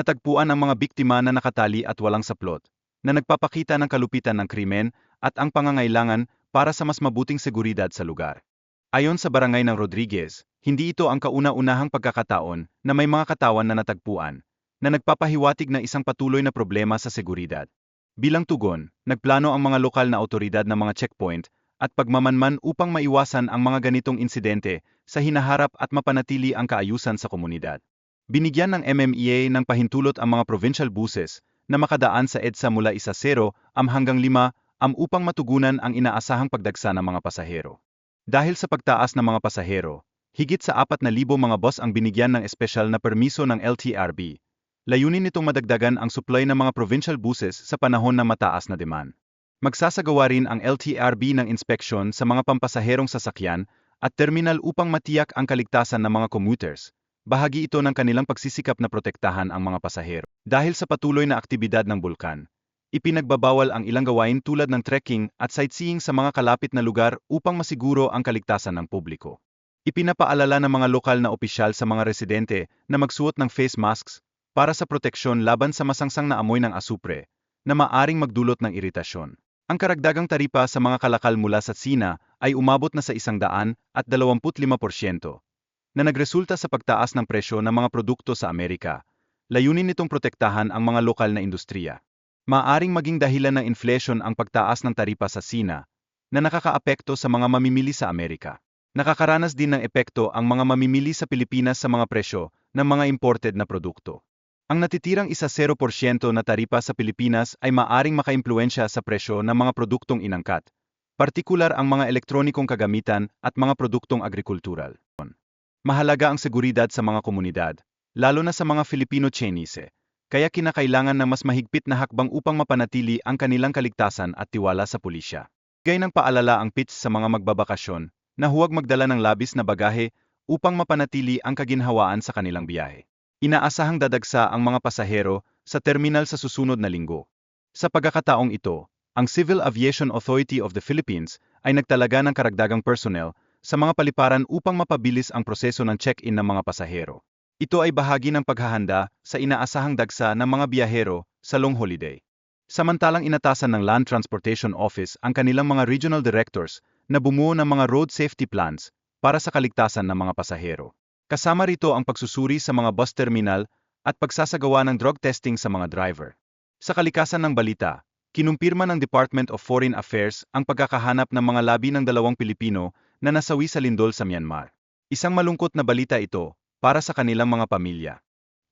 natagpuan ang mga biktima na nakatali at walang saplot, na nagpapakita ng kalupitan ng krimen at ang pangangailangan para sa mas mabuting seguridad sa lugar. Ayon sa barangay ng Rodriguez, hindi ito ang kauna-unahang pagkakataon na may mga katawan na natagpuan, na nagpapahiwatig na isang patuloy na problema sa seguridad. Bilang tugon, nagplano ang mga lokal na otoridad ng mga checkpoint at pagmamanman upang maiwasan ang mga ganitong insidente sa hinaharap at mapanatili ang kaayusan sa komunidad. Binigyan ng MMEA ng pahintulot ang mga provincial buses na makadaan sa EDSA mula 1-0 am hanggang 5 am upang matugunan ang inaasahang pagdagsa ng mga pasahero. Dahil sa pagtaas ng mga pasahero, higit sa 4,000 mga bus ang binigyan ng espesyal na permiso ng LTRB, Layunin nitong madagdagan ang supply ng mga provincial buses sa panahon ng mataas na demand. Magsasagawa rin ang LTRB ng inspeksyon sa mga pampasaherong sasakyan at terminal upang matiyak ang kaligtasan ng mga commuters. Bahagi ito ng kanilang pagsisikap na protektahan ang mga pasahero. Dahil sa patuloy na aktibidad ng bulkan, ipinagbabawal ang ilang gawain tulad ng trekking at sightseeing sa mga kalapit na lugar upang masiguro ang kaligtasan ng publiko. Ipinapaalala ng mga lokal na opisyal sa mga residente na magsuot ng face masks para sa proteksyon laban sa masangsang na amoy ng asupre na maaring magdulot ng iritasyon. Ang karagdagang taripa sa mga kalakal mula sa Sina ay umabot na sa isang daan at 25% na nagresulta sa pagtaas ng presyo ng mga produkto sa Amerika. Layunin nitong protektahan ang mga lokal na industriya. Maaring maging dahilan ng inflation ang pagtaas ng taripa sa Sina na nakakaapekto sa mga mamimili sa Amerika. Nakakaranas din ng epekto ang mga mamimili sa Pilipinas sa mga presyo ng mga imported na produkto. Ang natitirang isa 0% na taripa sa Pilipinas ay maaring makaimpluensya sa presyo ng mga produktong inangkat, partikular ang mga elektronikong kagamitan at mga produktong agrikultural. Mahalaga ang seguridad sa mga komunidad, lalo na sa mga Filipino Chinese, kaya kinakailangan ng mas mahigpit na hakbang upang mapanatili ang kanilang kaligtasan at tiwala sa pulisya. Gay ng paalala ang pitch sa mga magbabakasyon na huwag magdala ng labis na bagahe upang mapanatili ang kaginhawaan sa kanilang biyahe. Inaasahang dadagsa ang mga pasahero sa terminal sa susunod na linggo. Sa pagkakataong ito, ang Civil Aviation Authority of the Philippines ay nagtalaga ng karagdagang personnel sa mga paliparan upang mapabilis ang proseso ng check-in ng mga pasahero. Ito ay bahagi ng paghahanda sa inaasahang dagsa ng mga biyahero sa long holiday. Samantalang inatasan ng Land Transportation Office ang kanilang mga regional directors na bumuo ng mga road safety plans para sa kaligtasan ng mga pasahero. Kasama rito ang pagsusuri sa mga bus terminal at pagsasagawa ng drug testing sa mga driver. Sa kalikasan ng balita, kinumpirma ng Department of Foreign Affairs ang pagkakahanap ng mga labi ng dalawang Pilipino na nasawi sa lindol sa Myanmar. Isang malungkot na balita ito para sa kanilang mga pamilya.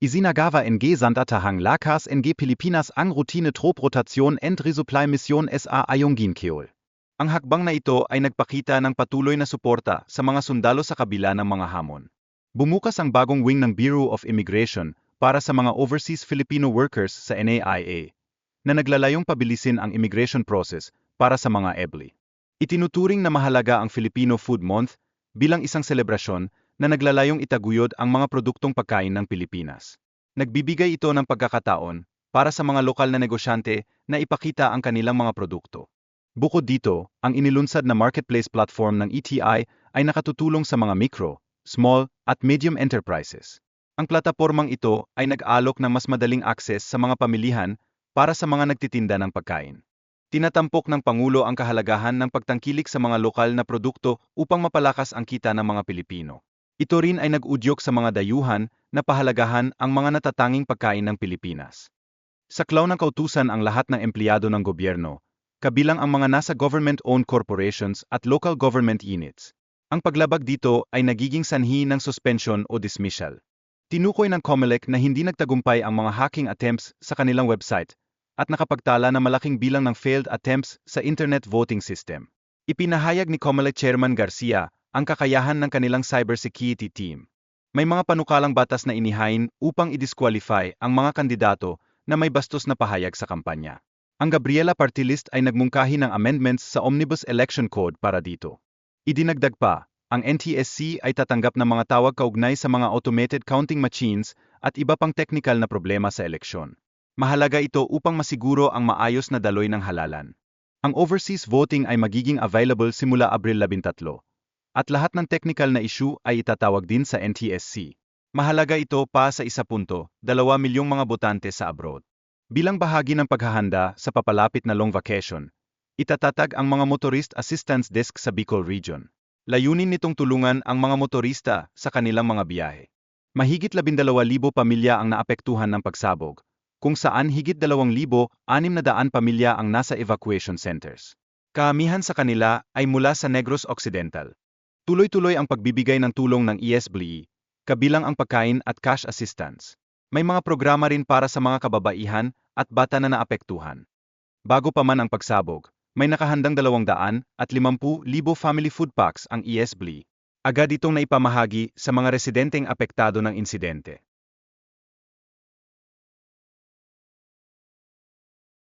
Isinagawa NG Sandatahang Lakas NG Pilipinas ang Routine Trop-Rotation and Resupply Mission SA Ayungin Keol. Ang hakbang na ito ay nagpakita ng patuloy na suporta sa mga sundalo sa kabila ng mga hamon. Bumukas ang bagong wing ng Bureau of Immigration para sa mga overseas Filipino workers sa NAIA na naglalayong pabilisin ang immigration process para sa mga EBLI. Itinuturing na mahalaga ang Filipino Food Month bilang isang selebrasyon na naglalayong itaguyod ang mga produktong pagkain ng Pilipinas. Nagbibigay ito ng pagkakataon para sa mga lokal na negosyante na ipakita ang kanilang mga produkto. Bukod dito, ang inilunsad na marketplace platform ng ETI ay nakatutulong sa mga micro, small, at medium enterprises. Ang platapormang ito ay nag-alok ng mas madaling akses sa mga pamilihan para sa mga nagtitinda ng pagkain. Tinatampok ng Pangulo ang kahalagahan ng pagtangkilik sa mga lokal na produkto upang mapalakas ang kita ng mga Pilipino. Ito rin ay nag-udyok sa mga dayuhan na pahalagahan ang mga natatanging pagkain ng Pilipinas. Sa klaw ng kautusan ang lahat ng empleyado ng gobyerno, kabilang ang mga nasa government-owned corporations at local government units, ang paglabag dito ay nagiging sanhi ng suspension o dismissal. Tinukoy ng COMELEC na hindi nagtagumpay ang mga hacking attempts sa kanilang website at nakapagtala ng malaking bilang ng failed attempts sa internet voting system. Ipinahayag ni COMELEC Chairman Garcia ang kakayahan ng kanilang cybersecurity team. May mga panukalang batas na inihain upang i-disqualify ang mga kandidato na may bastos na pahayag sa kampanya. Ang Gabriela Party List ay nagmungkahi ng amendments sa Omnibus Election Code para dito. Idinagdag pa, ang NTSC ay tatanggap ng mga tawag kaugnay sa mga automated counting machines at iba pang technical na problema sa eleksyon. Mahalaga ito upang masiguro ang maayos na daloy ng halalan. Ang overseas voting ay magiging available simula Abril 13 at lahat ng technical na issue ay itatawag din sa NTSC. Mahalaga ito pa sa isa punto, dalawa milyong mga botante sa abroad. Bilang bahagi ng paghahanda sa papalapit na long vacation, itatatag ang mga Motorist Assistance Desk sa Bicol Region. Layunin nitong tulungan ang mga motorista sa kanilang mga biyahe. Mahigit 12,000 pamilya ang naapektuhan ng pagsabog, kung saan higit 2,600 pamilya ang nasa evacuation centers. Kaamihan sa kanila ay mula sa Negros Occidental. Tuloy-tuloy ang pagbibigay ng tulong ng E ESBLI, kabilang ang pagkain at cash assistance. May mga programa rin para sa mga kababaihan at bata na naapektuhan. Bago pa man ang pagsabog, may nakahandang 200 at 50,000 family food packs ang E ESBLI. Agad itong naipamahagi sa mga residenteng apektado ng insidente.